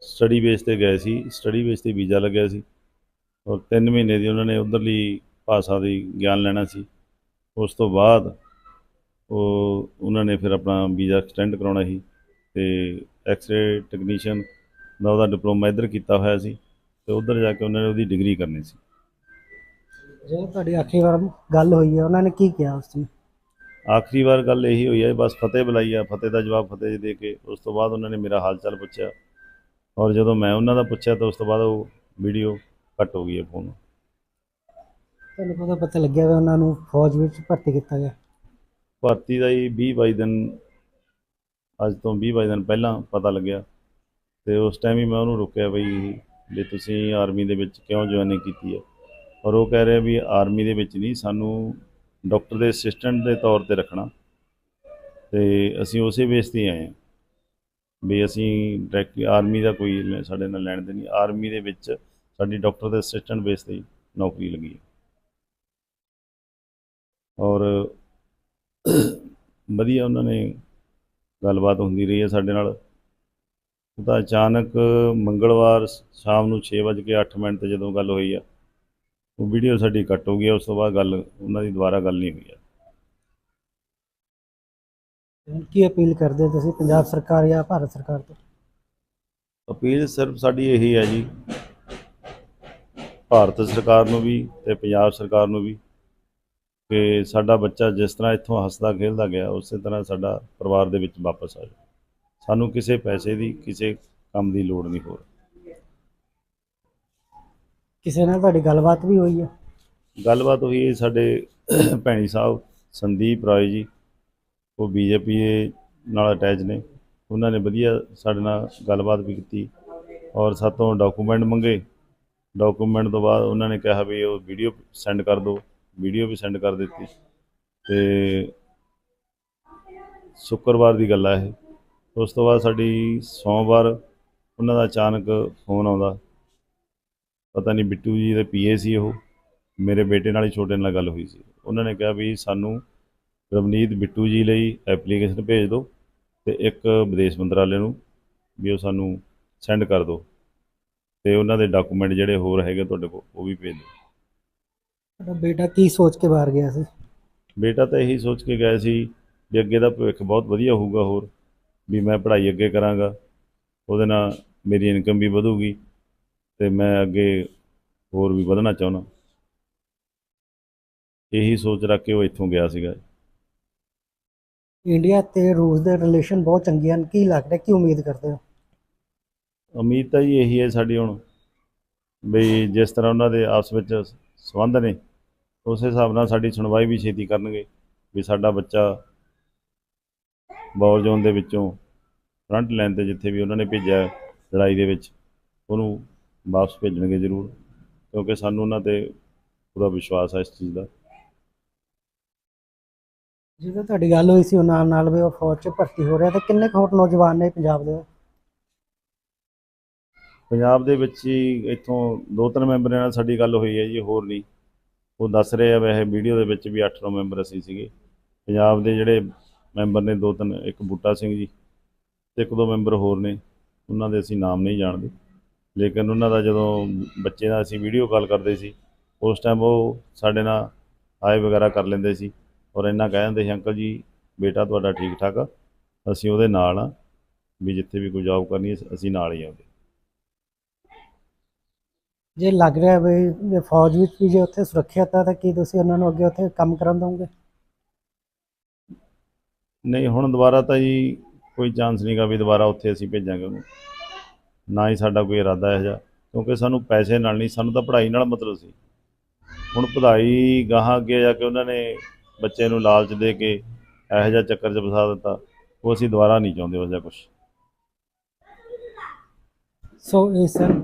S3: ਸਟੱਡੀ ਬੇਸ ਤੇ ਗਏ ਸੀ ਸਟੱਡੀ ਬੇਸ ਤੇ ਵੀਜ਼ਾ ਲੱਗਿਆ ਸੀ ਔਰ 3 ਮਹੀਨੇ ਦੀ ਉਹਨਾਂ ਨੇ ਉਧਰਲੀ ਭਾਸ਼ਾ ਦੀ ਗਿਆਨ ਲੈਣਾ ਸੀ। ਉਸ ਤੋਂ ਬਾਅਦ ਉਹ ਉਹਨਾਂ ਨੇ ਫਿਰ ਆਪਣਾ ਵੀਜ਼ਾ ਐਕਸਟੈਂਡ ਕਰਾਉਣਾ ਸੀ ਤੇ ਐਕਸ-ਰੇ ਟੈਕਨੀਸ਼ੀਅਨ ਦਾ ਉਹਦਾ ਡਿਪਲੋਮਾ ਇੱਧਰ ਕੀਤਾ ਹੋਇਆ ਸੀ ਤੇ ਉੱਧਰ ਜਾ ਕੇ ਉਹਨਾਂ ਨੇ ਉਹਦੀ ਡਿਗਰੀ ਕਰਨੀ ਸੀ।
S2: ਜਦੋਂ ਤੁਹਾਡੀ ਆਖਰੀ ਵਾਰ ਗੱਲ ਹੋਈ ਹੈ ਉਹਨਾਂ ਨੇ ਕੀ ਕਿਹਾ ਉਸ ਨੂੰ?
S3: ਆਖਰੀ ਵਾਰ ਗੱਲ ਇਹੀ ਹੋਈ ਹੈ ਬਸ ਫਤਿਹ ਬੁਲਾਈ ਆ ਫਤਿਹ ਦਾ ਜਵਾਬ ਫਤਿਹ ਜੀ ਦੇ ਕੇ ਉਸ ਤੋਂ ਬਾਅਦ ਉਹਨਾਂ ਨੇ ਮੇਰਾ ਹਾਲ ਚਾਲ ਪੁੱਛਿਆ। ਔਰ ਜਦੋਂ ਮੈਂ ਉਹਨਾਂ ਦਾ ਪੁੱਛਿਆ ਤਾਂ ਉਸ ਤੋਂ ਬਾਅਦ ਉਹ ਵੀਡੀਓ ਕੱਟ ਹੋ ਗਈ ਹੈ ਫੋਨ
S2: ਤੁਹਾਨੂੰ ਕਦੋਂ ਪਤਾ ਲੱਗਿਆ ਵੀ ਉਹਨਾਂ ਨੂੰ ਫੌਜ ਵਿੱਚ ਭਰਤੀ ਕੀਤਾ ਗਿਆ।
S3: ਭਰਤੀ ਦਾ ਹੀ 20 22 ਦਿਨ, ਅੱਜ ਤੋਂ 20 22 ਦਿਨ ਪਹਿਲਾਂ ਪਤਾ ਲੱਗਿਆ। ਤੇ ਉਸ ਟਾਈਮ ਹੀ ਮੈਂ ਉਹਨੂੰ ਰੋਕਿਆ ਬਈ ਵੀ ਤੁਸੀਂ ਆਰਮੀ ਦੇ ਵਿੱਚ ਕਿਉਂ ਜੁਆਇਨਿੰਗ ਕੀਤੀ ਹੈ? ਔਰ ਉਹ ਕਹਿ ਰਿਹਾ ਵੀ ਆਰਮੀ ਦੇ ਵਿੱਚ ਨਹੀਂ, ਸਾਨੂੰ ਡਾਕਟਰ ਦੇ ਅਸਿਸਟੈਂਟ ਦੇ ਤੌਰ ਤੇ ਰੱਖਣਾ। ਤੇ ਅਸੀਂ ਉਸੇ ਬੇਸ ਤੇ ਹੀ ਆਏ ਹਾਂ। ਵੀ ਅਸੀਂ ਡਾਇਰੈਕਟ ਆਰਮੀ ਦਾ ਕੋਈ ਸਾਡੇ ਨਾਲ ਲੈਣ ਦੇ ਨਹੀਂ। ਆਰਮੀ ਦੇ ਵਿੱਚ ਸਾਡੀ ਡਾਕਟਰ ਦੇ ਅਸਿਸਟੈਂਟ ਬੇਸ ਤੇ ਹੀ ਨੌਕਰੀ ਲੱਗੀ ਹੈ। ਔਰ ਵਧੀਆ ਉਹਨਾਂ ਨੇ ਗੱਲਬਾਤ ਹੁੰਦੀ ਰਹੀ ਹੈ ਸਾਡੇ ਨਾਲ। ਉਹ ਤਾਂ ਅਚਾਨਕ ਮੰਗਲਵਾਰ ਸ਼ਾਮ ਨੂੰ 6:08 ਮਿੰਟ ਤੇ ਜਦੋਂ ਗੱਲ ਹੋਈ ਆ ਉਹ ਵੀਡੀਓ ਸਾਡੀ ਕੱਟ ਹੋ ਗਈ ਉਸ ਤੋਂ ਬਾਅਦ ਗੱਲ ਉਹਨਾਂ ਦੀ ਦੁਬਾਰਾ ਗੱਲ ਨਹੀਂ ਹੋਈ ਆ।
S2: ਕੀ ਅਪੀਲ ਕਰਦੇ ਤੁਸੀਂ ਪੰਜਾਬ ਸਰਕਾਰ ਜਾਂ ਭਾਰਤ ਸਰਕਾਰ ਤੋਂ?
S3: ਅਪੀਲ ਸਿਰਫ ਸਾਡੀ ਇਹੀ ਹੈ ਜੀ ਭਾਰਤ ਸਰਕਾਰ ਨੂੰ ਵੀ ਤੇ ਪੰਜਾਬ ਸਰਕਾਰ ਨੂੰ ਵੀ। ਕਿ ਸਾਡਾ ਬੱਚਾ ਜਿਸ ਤਰ੍ਹਾਂ ਇੱਥੋਂ ਹੱਸਦਾ ਖੇਡਦਾ ਗਿਆ ਉਸੇ ਤਰ੍ਹਾਂ ਸਾਡਾ ਪਰਿਵਾਰ ਦੇ ਵਿੱਚ ਵਾਪਸ ਆ ਜਾਵੇ ਸਾਨੂੰ ਕਿਸੇ ਪੈਸੇ ਦੀ ਕਿਸੇ ਕੰਮ ਦੀ ਲੋੜ ਨਹੀਂ ਹੋਰ।
S2: ਕਿਸੇ ਨਾਲ ਤੁਹਾਡੀ ਗੱਲਬਾਤ ਵੀ ਹੋਈ ਹੈ
S3: ਗੱਲਬਾਤ ਹੋਈ ਹੈ ਸਾਡੇ ਭੈਣੀ ਸਾਹਿਬ ਸੰਦੀਪ ਰਾਏ ਜੀ ਉਹ ਬੀਜੇਪੀ ਨਾਲ ਅਟੈਚ ਨੇ। ਉਹਨਾਂ ਨੇ ਵਧੀਆ ਸਾਡੇ ਨਾਲ ਗੱਲਬਾਤ ਵੀ ਕੀਤੀ ਔਰ ਸਾਤੋਂ ਡਾਕੂਮੈਂਟ ਮੰਗੇ। ਡਾਕੂਮੈਂਟ ਤੋਂ ਬਾਅਦ ਉਹਨਾਂ ਨੇ ਕਿਹਾ ਵੀ ਉਹ ਵੀਡੀਓ ਸੈਂਡ ਕਰ ਦਿਓ। ਵੀਡੀਓ ਵੀ ਸੈਂਡ ਕਰ ਦਿੱਤੀ। ਤੇ ਸ਼ੁੱਕਰਵਾਰ ਦੀ ਗੱਲ ਆ ਇਹ। ਉਸ ਤੋਂ ਬਾਅਦ ਸਾਡੀ ਸੋਮਵਾਰ, ਉਹਨਾਂ ਦਾ ਅਚਾਨਕ ਫੋਨ ਆਉਂਦਾ। ਪਤਾ ਨਹੀਂ ਬਿੱਟੂ ਜੀ ਦੇ ਪੀਏ ਸੀ ਉਹ। ਮੇਰੇ ਬੇਟੇ ਨਾਲ ਹੀ ਛੋਟੇ ਨਾਲ ਗੱਲ ਹੋਈ ਸੀ। ਉਹਨਾਂ ਨੇ ਕਿਹਾ ਵੀ ਸਾਨੂੰ ਰਵਨੀਤ ਬਿੱਟੂ ਜੀ ਲਈ ਐਪਲੀਕੇਸ਼ਨ ਭੇਜ ਦਿਓ ਤੇ ਇੱਕ ਵਿਦੇਸ਼ ਮੰਤਰਾਲੇ ਨੂੰ ਵੀ ਉਹ ਸਾਨੂੰ ਸੈਂਡ ਕਰ ਦਿਓ। ਤੇ ਉਹਨਾਂ ਦੇ ਡਾਕੂਮੈਂਟ ਜਿਹੜੇ ਹੋਰ ਹੈਗੇ ਤੁਹਾਡੇ ਕੋਲ, ਉਹ ਵੀ ਭੇਜ ਦਿਓ।
S2: ਤੁਹਾਡਾ ਬੇਟਾ ਕੀ ਸੋਚ ਕੇ ਬਾਹਰ ਗਿਆ ਸੀ?
S3: ਬੇਟਾ ਤਾਂ ਇਹੀ ਸੋਚ ਕੇ ਗਿਆ ਸੀ ਵੀ ਅੱਗੇ ਦਾ ਭਵਿੱਖ ਬਹੁਤ ਵਧੀਆ ਹੋਊਗਾ ਹੋਰ ਵੀ ਮੈਂ ਪੜ੍ਹਾਈ ਅੱਗੇ ਕਰਾਂਗਾ ਉਹਦੇ ਨਾਲ ਮੇਰੀ ਇਨਕਮ ਵੀ ਵਧੂਗੀ ਤੇ ਮੈਂ ਅੱਗੇ ਹੋਰ ਵੀ ਵਧਣਾ ਚਾਹੁੰਦਾ। ਇਹੀ ਸੋਚ ਰੱਖ ਕੇ ਉਹ ਇੱਥੋਂ ਗਿਆ ਸੀਗਾ।
S2: ਇੰਡੀਆ ਤੇ ਰੂਸ ਦੇ ਰਿਲੇਸ਼ਨ ਬਹੁਤ ਚੰਗੇ ਹਨ ਕੀ ਲੱਗ ਰਿਹਾ ਕੀ ਉਮੀਦ ਕਰਦੇ ਹੋ?
S3: ਉਮੀਦ ਤਾਂ ਜੀ ਇਹੀ ਹੈ ਸਾਡੀ ਹੁਣ ਵੀ ਜਿਸ ਤਰ੍ਹਾਂ ਉਹਨਾਂ ਦੇ ਆਪਸ ਵਿੱਚ ਸੰਬੰਧ ਨੇ ਉਸ ਹਿਸਾਬ ਨਾਲ ਸਾਡੀ ਸੁਣਵਾਈ ਵੀ ਛੇਤੀ ਕਰਨਗੇ ਵੀ ਸਾਡਾ ਬੱਚਾ ਬੌਰ ਜ਼ੋਨ ਦੇ ਵਿੱਚੋਂ ਫਰੰਟ ਲਾਈਨ ਤੇ ਜਿੱਥੇ ਵੀ ਉਹਨਾਂ ਨੇ ਭੇਜਿਆ ਲੜਾਈ ਦੇ ਵਿੱਚ ਉਹਨੂੰ ਵਾਪਸ ਭੇਜਣਗੇ ਜ਼ਰੂਰ ਕਿਉਂਕਿ ਸਾਨੂੰ ਉਹਨਾਂ ਤੇ ਪੂਰਾ ਵਿਸ਼ਵਾਸ ਹੈ ਇਸ ਚੀਜ਼ ਦਾ।
S2: ਜਦੋਂ ਤੁਹਾਡੀ ਗੱਲ ਹੋਈ ਸੀ ਉਹਨਾਂ ਨਾਲ ਵੀ ਉਹ ਫੌਜ 'ਚ ਭਰਤੀ ਹੋ ਰਿਹਾ ਤਾਂ ਕਿੰਨੇ ਹੋਰ ਨੌਜਵਾਨ ਨੇ ਪੰਜਾਬ ਦੇ?
S3: ਪੰਜਾਬ ਦੇ ਵਿੱਚ ਹੀ ਇੱਥੋਂ ਦੋ ਤਿੰਨ ਮੈਂਬਰਾਂ ਨਾਲ ਸਾਡੀ ਗੱਲ ਹੋਈ ਹੈ ਜੀ ਹੋਰ ਨਹੀਂ। ਉਹ ਦੱਸ ਰਹੇ ਆ ਵੈਸੇ ਵੀਡੀਓ ਦੇ ਵਿੱਚ ਵੀ 8-9 ਮੈਂਬਰ ਅਸੀਂ ਸੀਗੇ। ਪੰਜਾਬ ਦੇ ਜਿਹੜੇ ਮੈਂਬਰ ਨੇ, ਦੋ ਤਿੰਨ, ਇੱਕ ਬੂਟਾ ਸਿੰਘ ਜੀ ਤੇ ਇੱਕ ਦੋ ਮੈਂਬਰ ਹੋਰ ਨੇ, ਉਹਨਾਂ ਦੇ ਅਸੀਂ ਨਾਮ ਨਹੀਂ ਜਾਣਦੇ। ਲੇਕਿਨ ਉਹਨਾਂ ਦਾ ਜਦੋਂ ਬੱਚੇ ਨਾਲ ਅਸੀਂ ਵੀਡੀਓ ਕਾਲ ਕਰਦੇ ਸੀ, ਉਸ ਟਾਈਮ ਉਹ ਸਾਡੇ ਨਾਲ ਹਾਏ ਵਗੈਰਾ ਕਰ ਲੈਂਦੇ ਸੀ ਔਰ ਇੰਨਾ ਕਹਿ ਦਿੰਦੇ ਸੀ, ਅੰਕਲ ਜੀ, ਬੇਟਾ ਤੁਹਾਡਾ ਠੀਕ ਠਾਕ ਆ, ਅਸੀਂ ਉਹਦੇ ਨਾਲ ਆ, ਵੀ ਜਿੱਥੇ ਵੀ ਕੋਈ ਜੌਬ ਕਰਨੀ ਹੈ, ਅਸੀਂ ਨਾਲ ਹੀ ਆਉਂਦੇ।
S2: ਜੇ ਲੱਗ ਰਿਹਾ ਵੀ ਜੇ ਫੌਜ ਵਿੱਚ ਵੀ ਜੇ ਉੱਥੇ ਸੁਰੱਖਿਅਤ ਹੈ ਤਾਂ ਕੀ ਤੁਸੀਂ ਉਹਨਾਂ ਨੂੰ ਅੱਗੇ ਉੱਥੇ ਕੰਮ ਕਰਨ ਦੋਗੇ?
S3: ਨਹੀਂ ਹੁਣ ਦੁਬਾਰਾ ਤਾਂ ਜੀ ਕੋਈ ਚਾਂਸ ਨਹੀਂਗਾ ਵੀ ਦੁਬਾਰਾ ਉੱਥੇ ਅਸੀਂ ਭੇਜਾਂਗੇ ਉਹਨੂੰ। ਨਾ ਹੀ ਸਾਡਾ ਕੋਈ ਇਰਾਦਾ ਇਹੋ ਜਿਹਾ ਕਿਉਂਕਿ ਸਾਨੂੰ ਪੈਸੇ ਨਾਲ ਨਹੀਂ ਸਾਨੂੰ ਤਾਂ ਪੜ੍ਹਾਈ ਨਾਲ ਮਤਲਬ ਸੀ। ਹੁਣ ਪੜ੍ਹਾਈ ਗਾਹਾਂ ਅੱਗੇ ਜਾ ਕੇ ਉਹਨਾਂ ਨੇ ਬੱਚੇ ਨੂੰ ਲਾਲਚ ਦੇ ਕੇ ਇਹੋ ਜਿਹਾ ਚੱਕਰ 'ਚ ਫਸਾ ਦਿੱਤਾ ਉਹ ਅਸੀਂ ਦੁਬਾਰਾ ਨਹੀਂ ਚਾਹੁੰਦੇ ਉਹ ਜਿਹਾ ਕੁਛ।
S2: ਸੋ ਇਹ ਸਨ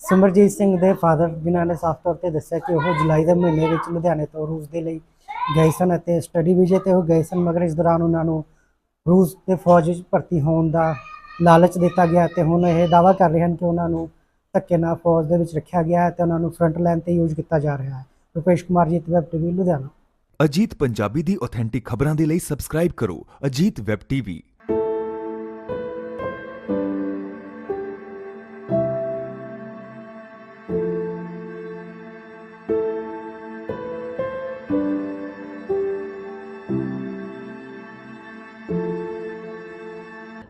S2: ਸਿਮਰਜੀਤ ਸਿੰਘ ਦੇ ਫਾਦਰ ਜਿਨ੍ਹਾਂ ਨੇ ਸਾਫ਼ ਤੌਰ ਤੇ ਦੱਸਿਆ ਕਿ ਉਹ ਜੁਲਾਈ ਦੇ ਮਹੀਨੇ ਵਿੱਚ ਲੁਧਿਆਣੇ ਤੋਂ ਰੂਸ ਦੇ ਲਈ ਗਏ ਸਨ ਅਤੇ ਸਟੱਡੀ ਵੀਜ਼ੇ ਤੇ ਉਹ ਗਏ ਸਨ, ਮਗਰ ਇਸ ਦੌਰਾਨ ਉਹਨਾਂ ਨੂੰ ਰੂਸ ਦੇ ਫੌਜ ਵਿੱਚ ਭਰਤੀ ਹੋਣ ਦਾ ਲਾਲਚ ਦਿੱਤਾ ਗਿਆ ਤੇ ਹੁਣ ਇਹ ਦਾਅਵਾ ਕਰ ਰਹੇ ਹਨ ਕਿ ਉਹਨਾਂ ਨੂੰ ਧੱਕੇ ਨਾਲ ਫੌਜ ਦੇ ਵਿੱਚ ਰੱਖਿਆ ਗਿਆ ਹੈ ਤੇ ਉਹਨਾਂ ਨੂੰ ਫਰੰਟ ਲਾਈਨ ਤੇ ਯੂਜ਼ ਕੀਤਾ ਜਾ ਰਿਹਾ ਹੈ। Rupesh Kumar ji web TV Ludhiana.
S4: Ajit Punjabi ਦੀ ਆਥੈਂਟਿਕ ਖਬਰਾਂ ਦੇ ਲਈ ਸਬਸਕ੍ਰਾਈਬ ਕਰੋ ਅਜੀਤ ਵੈਬ ਟੀਵੀ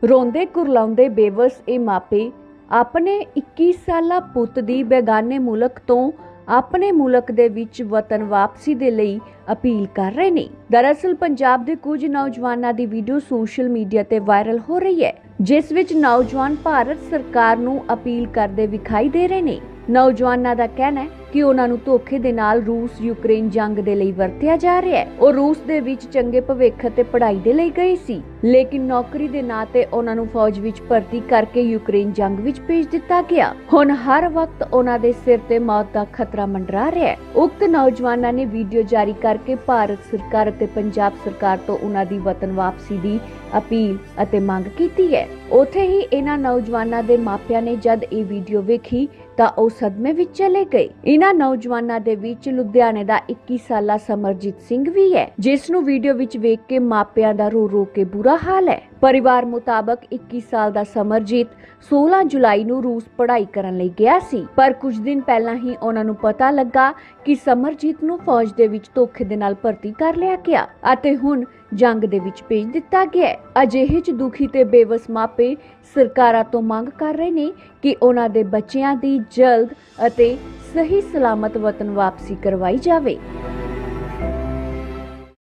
S1: ਰੋਂਦੇ ਕੁਰਲਾਉਂਦੇ ਬੇਵਸ ਇਹ ਮਾਪੇ, ਆਪਣੇ 21 ਸਾਲਾ ਪੁੱਤ ਦੀ ਬੇਗਾਨੇ ਮੁਲਕ ਤੋਂ ਆਪਣੇ ਮੁਲਕ ਦੇ ਵਿੱਚ ਵਤਨ ਵਾਪਸੀ ਦੇ ਲਈ ਅਪੀਲ ਕਰ ਰਹੇ ਨੇ। ਦਰਅਸਲ ਪੰਜਾਬ ਦੇ ਕੁਝ ਨੌਜਵਾਨਾਂ ਦੀ ਵੀਡੀਓ ਸੋਸ਼ਲ ਮੀਡੀਆ ਤੇ ਵਾਇਰਲ ਹੋ ਰਹੀ ਹੈ, ਜਿਸ ਵਿੱਚ ਨੌਜਵਾਨ ਭਾਰਤ ਸਰਕਾਰ ਨੂੰ ਅਪੀਲ ਕਰਦੇ ਵਿਖਾਈ ਦੇ ਰਹੇ ਨੇ। ਨੌਜਵਾਨਾਂ ਦਾ ਕਹਿਣਾ ਹੈ ਕਿ ਉਹਨਾਂ ਨੂੰ ਧੋਖੇ ਦੇ ਨਾਲ ਰੂਸ ਯੂਕਰੇਨ ਜੰਗ ਦੇ ਲਈ ਵਰਤਿਆ ਜਾ ਰਿਹਾ ਹੈ। ਉਹ ਰੂਸ ਦੇ ਵਿੱਚ ਚੰਗੇ ਭਵਿੱਖ ਅਤੇ ਪੜ੍ਹਾਈ ਦੇ ਲਈ ਗਈ ਸੀ। ਲੇਕਿਨ ਨੌਕਰੀ ਦੇ ਨਾਂ ਤੇ ਉਹਨਾਂ ਨੂੰ ਫੌਜ ਵਿੱਚ ਭਰਤੀ ਕਰਕੇ ਯੂਕਰੇਨ ਜੰਗ ਵਿੱਚ ਭੇਜ ਦਿੱਤਾ ਗਿਆ। ਹੁਣ ਹਰ ਵਕਤ ਉਹਨਾਂ ਦੇ ਸਿਰ ਤੇ ਮੌਤ ਦਾ ਖਤਰਾ ਮੰਡਰਾ ਰਿਹਾ ਹੈ। ਉਕਤ ਨੌਜਵਾਨਾਂ ਨੇ ਵੀਡੀਓ ਜਾਰੀ ਕਰਕੇ ਭਾਰਤ ਸਰਕਾਰ ਅਤੇ ਪੰਜਾਬ ਸਰਕਾਰ ਤੋਂ ਉਹਨਾਂ ਦੀ ਵਤਨ ਵਾਪਸੀ ਦੀ ਅਪੀਲ ਅਤੇ ਮੰਗ ਕੀਤੀ ਹੈ। ਉਥੇ ਹੀ ਇਹਨਾਂ ਨੌਜਵਾਨਾਂ ਦੇ ਮਾਪਿਆਂ ਨੇ ਜਦ ਇਹ ਵੀਡੀਓ ਵੇਖੀ ਤਾਂ ਉਹ ਸਦਮੇ ਵਿੱਚ ਚਲੇ ਗਏ। ਇਹਨਾਂ ਨੌਜਵਾਨਾਂ ਦੇ ਵਿੱਚ ਲੁਧਿਆਣੇ ਦਾ 21 ਸਾਲਾ ਸਮਰਜੀਤ ਸਿੰਘ ਵੀ ਹੈ, ਜਿਸ ਨੂੰ ਵੀਡੀਓ ਵਿੱਚ ਵੇਖ ਕੇ ਮਾਪਿਆਂ ਦਾ ਰੋ ਰੋ ਕੇ ਬੁਰਾ ਹਾਲ ਹੈ। ਪਰਿਵਾਰ ਮੁਤਾਬਕ 21 ਸਾਲ ਦਾ ਸਮਰਜੀਤ 16 ਜੁਲਾਈ ਨੂੰ ਰੂਸ ਪੜ੍ਹਾਈ ਕਰਨ ਲਈ ਗਿਆ ਸੀ। ਪਰ ਕੁਝ ਦਿਨ ਪਹਿਲਾਂ ਹੀ ਉਹਨਾਂ ਨੂੰ ਪਤਾ ਲੱਗਾ ਕਿ ਸਮਰਜੀਤ ਨੂੰ ਫੌਜ ਦੇ ਵਿੱਚ ਧੋਖੇ ਦੇ ਨਾਲ ਭਰਤੀ ਕਰ ਲਿਆ ਗਿਆ ਅਤੇ ਹੁਣ ਜੰਗ ਦੇ ਵਿੱਚ ਭੇਜ ਦਿੱਤਾ ਗਿਆ ਹੈ। ਅਜਿਹੇ ਚ ਦੁਖੀ ਤੇ ਬੇਵਸ ਮਾਪੇ ਸਰਕਾਰਾਂ ਤੋਂ ਮੰਗ ਕਰ ਰਹੇ ਨੇ ਕਿ ਉਹਨਾਂ ਦੇ ਬੱਚਿਆਂ ਦੀ ਜਲਦ ਅਤੇ ਸਹੀ ਸਲਾਮਤ ਵਤਨ ਵਾਪਸੀ ਕਰਵਾਈ ਜਾਵੇ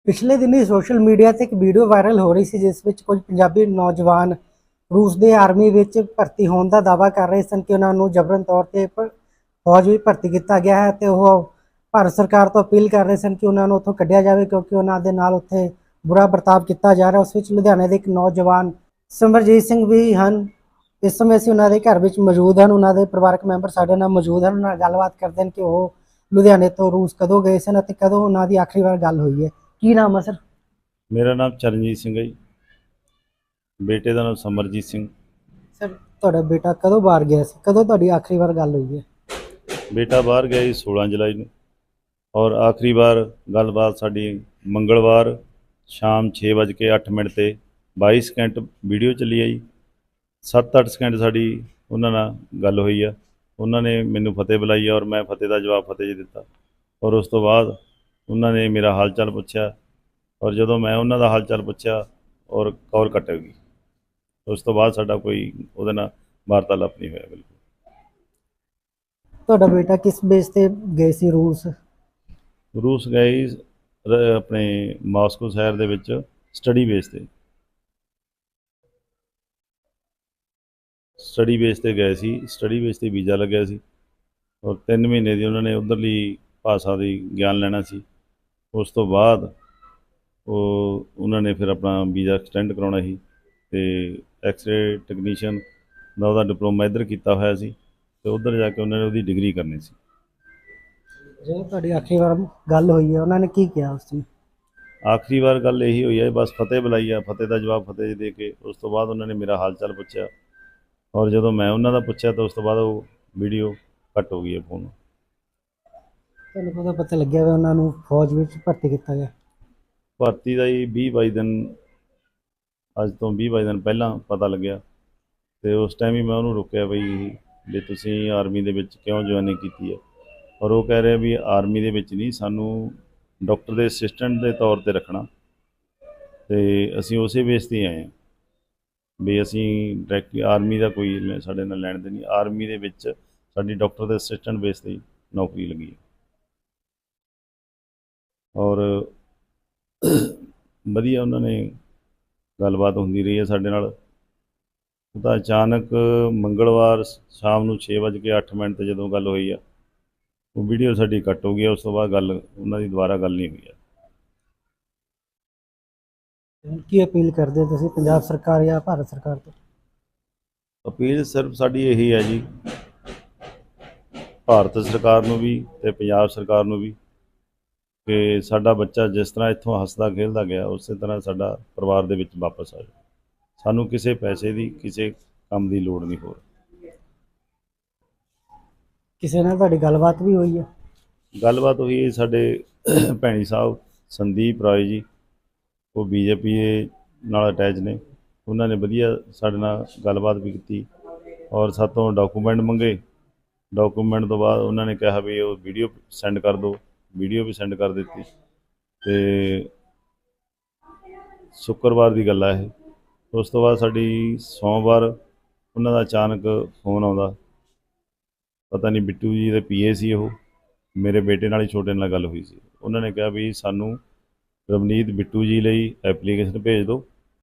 S2: ਪਿਛਲੇ ਦਿਨੀ ਸੋਸ਼ਲ ਮੀਡੀਆ ਤੇ ਇੱਕ ਵੀਡੀਓ ਵਾਇਰਲ ਹੋ ਰਹੀ ਸੀ, ਜਿਸ ਵਿੱਚ ਕੁਝ ਪੰਜਾਬੀ ਨੌਜਵਾਨ ਰੂਸ ਦੇ ਆਰਮੀ ਵਿੱਚ ਭਰਤੀ ਹੋਣ ਦਾ ਦਾਅਵਾ ਕਰ ਰਹੇ ਸਨ ਕਿ ਉਹਨਾਂ ਨੂੰ ਜਬਰਨ ਤੌਰ ਤੇ ਪ- ਫੌਜ ਵਿੱਚ ਭਰਤੀ ਕੀਤਾ ਗਿਆ ਹੈ ਤੇ ਉਹ ਭਾਰਤ ਸਰਕਾਰ ਤੋਂ ਅਪੀਲ ਕਰ ਰਹੇ ਸਨ ਕਿ ਉਹਨਾਂ ਨੂੰ ਉੱਥੋਂ ਕੱਢਿਆ ਜਾਵੇ, ਕਿਉਂਕਿ ਉਹਨਾਂ ਦੇ ਨਾਲ ਉੱਥੇ ਬੁਰਾ ਵਰਤਾਵ ਕੀਤਾ ਜਾ ਰਿਹਾ ਉਸ ਵਿੱਚ ਲੁਧਿਆਣੇ ਦੇ ਇੱਕ ਨੌਜਵਾਨ ਸਿਮਰਜੀਤ ਸਿੰਘ ਵੀ ਹਨ। ਇਸ ਸਮੇਂ ਅਸੀਂ ਉਹਨਾਂ ਦੇ ਘਰ ਵਿੱਚ ਮੌਜੂਦ ਹਨ ਉਹਨਾਂ ਦੇ ਪਰਿਵਾਰਕ ਮੈਂਬਰ ਸਾਡੇ ਨਾਲ ਮੌਜੂਦ ਹਨ ਉਹਨਾਂ ਨਾਲ ਗੱਲਬਾਤ ਕਰਦੇ ਹਨ ਕਿ ਉਹ ਲੁਧਿਆਣੇ ਤੋਂ ਰੂਸ ਕਦੋਂ ਗਏ ਸਨ ਅਤੇ ਕਦੋਂ ਉਹਨਾਂ ਦੀ ਆਖਰੀ ਵਾਰ ਗੱਲ ਹੋਈ ਹੈ। ਕੀ ਨਾਮ ਹੈ ਸਰ?
S3: ਮੇਰਾ ਨਾਮ ਚਰਨਜੀਤ ਸਿੰਘ ਹੈ ਜੀ। ਬੇਟੇ ਦਾ ਨਾਮ ਸਮਰਜੀਤ ਸਿੰਘ।
S2: ਸਰ ਤੁਹਾਡਾ ਬੇਟਾ ਕਦੋਂ ਬਾਹਰ ਗਿਆ ਸੀ? ਕਦੋਂ ਤੁਹਾਡੀ ਆਖਰੀ ਵਾਰ ਗੱਲ ਹੋਈ ਹੈ?
S3: ਬੇਟਾ ਬਾਹਰ ਗਿਆ ਜੀ 16 ਜੁਲਾਈ ਨੂੰ। ਔਰ ਆਖਰੀ ਵਾਰ ਗੱਲਬਾਤ ਸਾਡੀ ਮੰਗਲਵਾਰ ਸ਼ਾਮ 6:08 ਮਿੰਟ ਤੇ 22 ਸਕਿੰਟ ਵੀਡੀਓ ਚੱਲੀ ਹੈ ਜੀ। 7-8 ਸਕਿੰਟ ਸਾਡੀ ਉਹਨਾਂ ਨਾਲ ਗੱਲ ਹੋਈ ਆ। ਉਹਨਾਂ ਨੇ ਮੈਨੂੰ ਫਤਿਹ ਬੁਲਾਈ ਔਰ ਮੈਂ ਫਤਿਹ ਦਾ ਜਵਾਬ ਫਤਿਹ ਜੀ ਦਿੱਤਾ। ਔਰ ਉਸ ਤੋਂ ਬਾਅਦ ਉਹਨਾਂ ਨੇ ਮੇਰਾ ਹਾਲ ਚਾਲ ਪੁੱਛਿਆ ਔਰ ਜਦੋਂ ਮੈਂ ਉਹਨਾਂ ਦਾ ਹਾਲ ਚਾਲ ਪੁੱਛਿਆ ਔਰ ਕਾਲ ਕੱਟ ਗਈ। ਉਸ ਤੋਂ ਬਾਅਦ ਸਾਡਾ ਕੋਈ ਉਹਦੇ ਨਾਲ ਵਾਰਤਾਲਾਪ ਨਹੀਂ ਹੋਇਆ ਬਿਲਕੁਲ।
S2: ਤੁਹਾਡਾ ਬੇਟਾ ਕਿਸ ਬੇਸ ਤੇ ਗਏ ਸੀ ਰੂਸ?
S3: ਰੂਸ ਗਏ ਆਪਣੇ ਮਾਸਕੋ ਸ਼ਹਿਰ ਦੇ ਵਿੱਚ ਸਟੱਡੀ ਬੇਸ ਤੇ। ਸਟੱਡੀ ਬੇਸ ਤੇ ਗਏ ਸੀ। ਸਟੱਡੀ ਬੇਸ ਤੇ ਵੀਜ਼ਾ ਲੱਗਿਆ ਸੀ। ਔਰ 3 ਮਹੀਨੇ ਦੀ ਉਹਨਾਂ ਨੇ ਉਧਰਲੀ ਭਾਸ਼ਾ ਦੀ ਗਿਆਨ ਲੈਣਾ ਸੀ। ਉਸ ਤੋਂ ਬਾਅਦ ਉਹ, ਉਹਨਾਂ ਨੇ ਫਿਰ ਆਪਣਾ ਵੀਜ਼ਾ ਐਕਸਟੈਂਡ ਕਰਾਉਣਾ ਸੀ ਤੇ ਐਕਸਰੇ ਟੈਕਨੀਸ਼ੀਅਨ ਦਾ ਉਹਦਾ ਡਿਪਲੋਮਾ ਇੱਧਰ ਕੀਤਾ ਹੋਇਆ ਸੀ ਤੇ ਉੱਧਰ ਜਾ ਕੇ ਉਹਨਾਂ ਨੇ ਉਹਦੀ ਡਿਗਰੀ ਕਰਨੀ ਸੀ।
S2: ਜਦੋਂ ਤੁਹਾਡੀ ਆਖਰੀ ਵਾਰ ਗੱਲ ਹੋਈ ਹੈ ਉਹਨਾਂ ਨੇ ਕੀ ਕਿਹਾ ਉਸ ਨੂੰ
S3: ਆਖਰੀ ਵਾਰ ਗੱਲ ਇਹੀ ਹੋਈ ਹੈ ਬਸ ਫਤਿਹ ਬੁਲਾਈ ਆ ਫਤਿਹ ਦਾ ਜਵਾਬ ਫਤਿਹ ਦੇ ਕੇ ਉਸ ਤੋਂ ਬਾਅਦ ਉਹਨਾਂ ਨੇ ਮੇਰਾ ਹਾਲ ਚਾਲ ਪੁੱਛਿਆ। ਔਰ ਜਦੋਂ ਮੈਂ ਉਹਨਾਂ ਦਾ ਪੁੱਛਿਆ ਤਾਂ ਉਸ ਤੋਂ ਬਾਅਦ ਉਹ ਵੀਡੀਓ ਕੱਟ ਹੋ ਗਈ ਹੈ ਫੋਨ
S2: ਤੁਹਾਨੂੰ ਕਦੋਂ ਪਤਾ ਲੱਗਿਆ ਵੀ ਉਹਨਾਂ ਨੂੰ ਫੌਜ ਵਿੱਚ ਭਰਤੀ ਕੀਤਾ ਗਿਆ?
S3: ਭਰਤੀ ਦਾ ਹੀ 20 22 ਦਿਨ ਅੱਜ ਤੋਂ 20 22 ਦਿਨ ਪਹਿਲਾਂ ਪਤਾ ਲੱਗਿਆ। ਤੇ ਉਸ ਟਾਈਮ ਹੀ ਮੈਂ ਉਹਨੂੰ ਰੋਕਿਆ ਬਈ ਵੀ ਤੁਸੀਂ ਆਰਮੀ ਦੇ ਵਿੱਚ ਕਿਉਂ ਜੁਆਇਨਿੰਗ ਕੀਤੀ ਹੈ? ਔਰ ਉਹ ਕਹਿ ਰਿਹਾ ਵੀ ਆਰਮੀ ਦੇ ਵਿੱਚ ਨਹੀਂ, ਸਾਨੂੰ ਡਾਕਟਰ ਦੇ ਅਸਿਸਟੈਂਟ ਦੇ ਤੌਰ ਤੇ ਰੱਖਣਾ। ਤੇ ਅਸੀਂ ਉਸੇ ਬੇਸ ਤੇ ਹੀ ਆਏ ਹਾਂ ਵੀ ਅਸੀਂ ਡਾਇਰੈਕਟ ਆਰਮੀ ਦਾ ਕੋਈ ਸਾਡੇ ਨਾਲ ਲੈਣ ਦੇ ਨਹੀਂ। ਆਰਮੀ ਦੇ ਵਿੱਚ ਸਾਡੀ ਡਾਕਟਰ ਦੇ ਅਸਿਸਟੈਂਟ ਬੇਸ ਤੇ ਨੌਕਰੀ ਲੱਗੀ ਹੈ। ਔਰ ਵਧੀਆ ਉਹਨਾਂ ਨੇ ਗੱਲਬਾਤ ਹੁੰਦੀ ਰਹੀ ਹੈ ਸਾਡੇ ਨਾਲ। ਉਹ ਤਾਂ ਅਚਾਨਕ ਮੰਗਲਵਾਰ ਸ਼ਾਮ ਨੂੰ 6:08 ਮਿੰਟ ਤੇ ਜਦੋਂ ਗੱਲ ਹੋਈ ਆ ਉਹ ਵੀਡੀਓ ਸਾਡੀ ਕੱਟ ਹੋ ਗਈ ਉਸ ਤੋਂ ਬਾਅਦ ਗੱਲ ਉਹਨਾਂ ਦੀ ਦੁਬਾਰਾ ਗੱਲ ਨਹੀਂ ਹੋਈ ਆ
S2: ਕੀ ਅਪੀਲ ਕਰਦੇ ਹੋ ਤੁਸੀਂ ਪੰਜਾਬ ਸਰਕਾਰ ਜਾਂ ਭਾਰਤ ਸਰਕਾਰ ਤੋਂ?
S3: ਅਪੀਲ ਸਿਰਫ ਸਾਡੀ ਇਹੀ ਹੈ ਜੀ ਭਾਰਤ ਸਰਕਾਰ ਨੂੰ ਵੀ ਤੇ ਪੰਜਾਬ ਸਰਕਾਰ ਨੂੰ ਵੀ ਕਿ ਸਾਡਾ ਬੱਚਾ ਜਿਸ ਤਰ੍ਹਾਂ ਇੱਥੋਂ ਹੱਸਦਾ ਖੇਡਦਾ ਗਿਆ ਉਸੇ ਤਰ੍ਹਾਂ ਸਾਡਾ ਪਰਿਵਾਰ ਦੇ ਵਿੱਚ ਵਾਪਸ ਆ ਜਾਵੇ। ਸਾਨੂੰ ਕਿਸੇ ਪੈਸੇ ਦੀ ਕਿਸੇ ਕੰਮ ਦੀ ਲੋੜ ਨਹੀਂ ਹੋਰ।
S2: ਕਿਸੇ ਨਾਲ ਤੁਹਾਡੀ ਗੱਲਬਾਤ ਵੀ ਹੋਈ ਹੈ
S3: ਗੱਲਬਾਤ ਹੋਈ ਹੈ ਸਾਡੇ ਭੈਣੀ ਸਾਹਿਬ, ਸੰਦੀਪ ਰਾਏ ਜੀ, ਉਹ ਬੀਜੇਪੀ ਦੇ ਨਾਲ ਅਟੈਚ ਨੇ। ਉਹਨਾਂ ਨੇ ਵਧੀਆ ਸਾਡੇ ਨਾਲ ਗੱਲਬਾਤ ਵੀ ਕੀਤੀ ਔਰ ਸਾਤੋਂ ਡਾਕੂਮੈਂਟ ਮੰਗੇ। ਡਾਕੂਮੈਂਟ ਤੋਂ ਬਾਅਦ ਉਹਨਾਂ ਨੇ ਕਿਹਾ ਵੀ ਉਹ ਵੀਡੀਓ ਸੈਂਡ ਕਰ ਦਿਓ। ਵੀਡੀਓ ਵੀ ਸੈਂਡ ਕਰ ਦਿੱਤੀ ਤੇ ਸ਼ੁੱਕਰਵਾਰ ਦੀ ਗੱਲ ਆ ਇਹ। ਉਸ ਤੋਂ ਬਾਅਦ ਸਾਡੀ ਸੋਮਵਾਰ ਉਹਨਾਂ ਦਾ ਅਚਾਨਕ ਫੋਨ ਆਉਂਦਾ। ਪਤਾ ਨਹੀਂ ਬਿੱਟੂ ਜੀ ਦੇ ਪੀਏ ਸੀ ਉਹ, ਮੇਰੇ ਬੇਟੇ ਨਾਲ ਹੀ ਛੋਟੇ ਨਾਲ ਗੱਲ ਹੋਈ ਸੀ। ਉਹਨਾਂ ਨੇ ਕਿਹਾ ਵੀ ਸਾਨੂੰ ਰਵਨੀਤ ਬਿੱਟੂ ਜੀ ਲਈ ਐਪਲੀਕੇਸ਼ਨ ਭੇਜ ਦਿਓ।